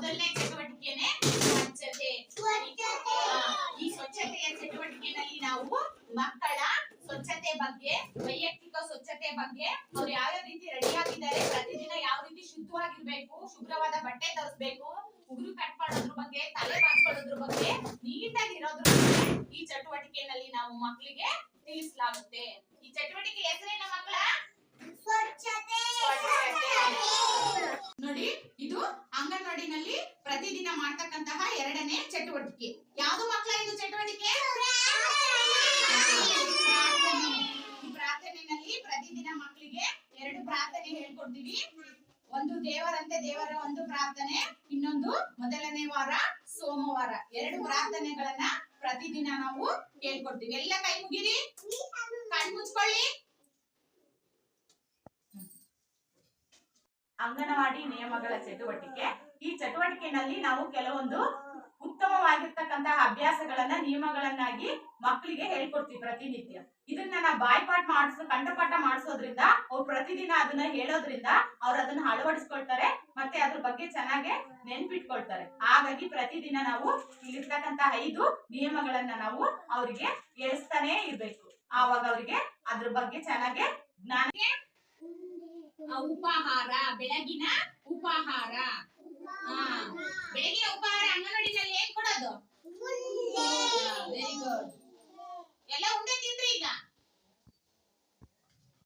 ಮೊದಲನೇ ಚಟುವಟಿಕೆನೆ ಸ್ವಚ್ಛತೆ. ಈ ಸ್ವಚ್ಛತೆಯ ಚಟುವಟಿಕೆನಲ್ಲಿ ನಾವು ಮಕ್ಕಳ ಸ್ವಚ್ಛತೆ ಬಗ್ಗೆ ವೈಯಕ್ತಿಕ ಸ್ವಚ್ಛತೆ ಬಗ್ಗೆ ಅವ್ರು ಯಾವ ಯಾವ ರೀತಿ ರೆಡಿ ಆಗಿದ್ದಾರೆ ಪ್ರತಿದಿನ ಯಾವ ರೀತಿ ಶುದ್ಧವಾಗಿರ್ಬೇಕು ಶುಭ್ರವಾದ ಬಟ್ಟೆ ಧರಿಸ್ಬೇಕು ಉಗುರು ಕಟ್ ಮಾಡೋದ್ರ ಬಗ್ಗೆ ತಲೆ ಬಾಚ್ಕೊಳ್ಳೋದ್ರ ಬಗ್ಗೆ ನೀಟಾಗಿ ಇರೋದ್ರ ಬಗ್ಗೆ ಈ ಚಟುವಟಿಕೆನಲ್ಲಿ ನಾವು ಮಕ್ಕಳಿಗೆ ತಿಳಿಸಲಾಗುತ್ತೆ. ಈ ಚಟುವಟಿಕೆ ಹೆಸರೇನ ಮಕ್ಕಳ? ಚಟುವಟಿಕೆ? ಯಾವುದು ಮಕ್ಕಳ ಇದು ಚಟುವಟಿಕೆ? ಪ್ರಾರ್ಥನೆಯಲ್ಲಿ ಪ್ರತಿದಿನ ಮಕ್ಕಳಿಗೆ ಎರಡು ಪ್ರಾರ್ಥನೆ ಹೇಳ್ಕೊಡ್ತೀವಿ. ಒಂದು ದೇವರಂತೆ ದೇವರ ಒಂದು ಪ್ರಾರ್ಥನೆ, ಇನ್ನೊಂದು ಮೊದಲನೇ ವಾರ ಸೋಮವಾರ. ಎರಡು ಪ್ರಾರ್ಥನೆಗಳನ್ನ ಪ್ರತಿದಿನ ನಾವು ಹೇಳ್ಕೊಡ್ತೀವಿ. ಎಲ್ಲ ಕೈ ಮುಗಿರಿ? ಕಣ್ ಮುಚ್ಕೊಳ್ಳಿ. ಅಂಗನವಾಡಿ ನಿಯಮಗಳ ಚಟುವಟಿಕೆ. ಈ ಚಟುವಟಿಕೆನಲ್ಲಿ ನಾವು ಕೆಲವೊಂದು ಉತ್ತಮವಾಗಿರ್ತಕ್ಕಂತಹ ಅಭ್ಯಾಸಗಳನ್ನ, ನಿಯಮಗಳನ್ನಾಗಿ ಮಕ್ಕಳಿಗೆ ಹೇಳ್ಕೊಡ್ತೀವಿ ಪ್ರತಿನಿತ್ಯ. ಇದನ್ನ ನಾವು ಬಾಯ್ಪಾಠ ಮಾಡಿಸೋ, ಕಂಠಪಾಠ ಮಾಡಿಸೋದ್ರಿಂದ, ಅವ್ರು ಪ್ರತಿದಿನ ಅದನ್ನ ಹೇಳೋದ್ರಿಂದ ಅವ್ರು ಅದನ್ನ ಅಳವಡಿಸ್ಕೊಳ್ತಾರೆ, ಮತ್ತೆ ಅದ್ರ ಬಗ್ಗೆ ಚೆನ್ನಾಗಿ ನೆನ್ಪಿಟ್ಕೊಳ್ತಾರೆ. ಹಾಗಾಗಿ ಪ್ರತಿದಿನ ನಾವು ಇಲ್ಲಿರ್ತಕ್ಕಂತ ಐದು ನಿಯಮಗಳನ್ನ ನಾವು ಅವರಿಗೆ ಹೇಳಿಸ್ತಾನೆ ಇರ್ಬೇಕು. ಆವಾಗ ಅವರಿಗೆ ಅದ್ರ ಬಗ್ಗೆ ಚೆನ್ನಾಗಿ ಜ್ಞಾನ ಉಪಾಹಾರ ಉಪಹಾರ, ಬೆಳಗಿನ ಉಪಹಾರ ಆ, ಬೆಳಗಿನ ಉಪಹಾರ